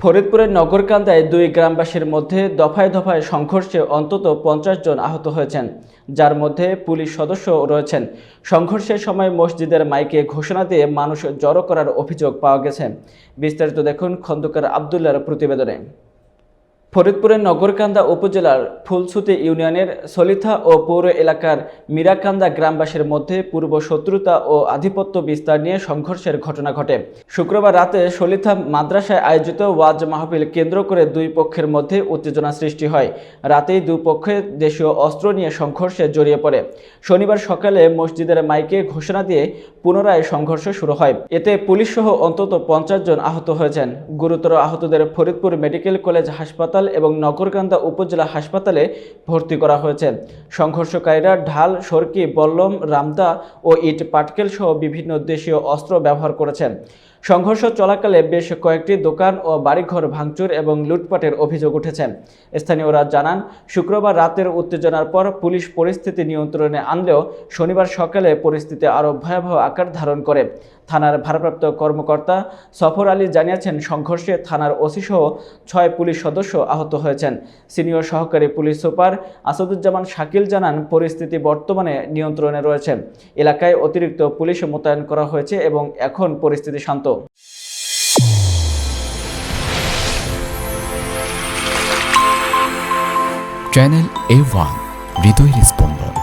ফরিদপুরের নগরকান্দায় দুই গ্রামবাসীর মধ্যে দফায় দফায় সংঘর্ষে অন্তত পঞ্চাশ জন আহত হয়েছেন, যার মধ্যে পুলিশ সদস্য রয়েছেন। সংঘর্ষের সময় মসজিদের মাইকে ঘোষণা দিয়ে মানুষ জড়ো করার অভিযোগ পাওয়া গেছে। বিস্তারিত দেখুন খন্দকার আবদুল্লার প্রতিবেদনে। ফরিদপুরের নগরকান্দা উপজেলার ফুলছুতি ইউনিয়নের সলিথা ও পৌর এলাকার মিরাকান্দা গ্রামবাসীর মধ্যে পূর্ব শত্রুতা ও আধিপত্য বিস্তার নিয়ে সংঘর্ষের ঘটনা ঘটে। শুক্রবার রাতে সলিথা মাদ্রাসায় আয়োজিত ওয়াজ মাহফিল কেন্দ্র করে দুই পক্ষের মধ্যে উত্তেজনা সৃষ্টি হয়। রাতেই দুই পক্ষে দেশীয় অস্ত্র নিয়ে সংঘর্ষে জড়িয়ে পড়ে। শনিবার সকালে মসজিদের মাইকে ঘোষণা দিয়ে পুনরায় সংঘর্ষ শুরু হয়। এতে পুলিশ সহ অন্তত পঞ্চাশ জন আহত হয়েছেন। গুরুতর আহতদের ফরিদপুর মেডিকেল কলেজ হাসপাতাল এবং নগরকান্দা উপজেলা হাসপাতালে ভর্তি করা হয়েছে। সংঘর্ষকারীরা ঢাল, সরকি, বল্লম, রামদা ও ইট পাটকেল সহ বিভিন্ন দেশীয় অস্ত্র ব্যবহার করেছেন। সংঘর্ষ চলাকালে বেশ কয়েকটি দোকান ও বাড়িঘর ভাঙচুর এবং লুটপাটের অভিযোগ উঠেছে। স্থানীয়রা জানান, শুক্রবার রাতের উত্তেজনার পর পুলিশ পরিস্থিতি নিয়ন্ত্রণে আনলেও শনিবার সকালে পরিস্থিতি আরও ভয়াবহ আকার ধারণ করে। থানার ভারপ্রাপ্ত কর্মকর্তা সফর আলী জানিয়েছেন, সংঘর্ষে থানার ওসি সহ ছয় পুলিশ সদস্য আহত হয়েছেন। সিনিয়র সহকারী পুলিশ সুপার আসাদুজ্জামান শাকিল জানান, পরিস্থিতি বর্তমানে নিয়ন্ত্রণে রয়েছে। এলাকায় অতিরিক্ত পুলিশ মোতায়েন করা হয়েছে এবং এখন পরিস্থিতি শান্ত। চ্যানেল এ ওয়ান, হৃদয়ের স্পন্দন।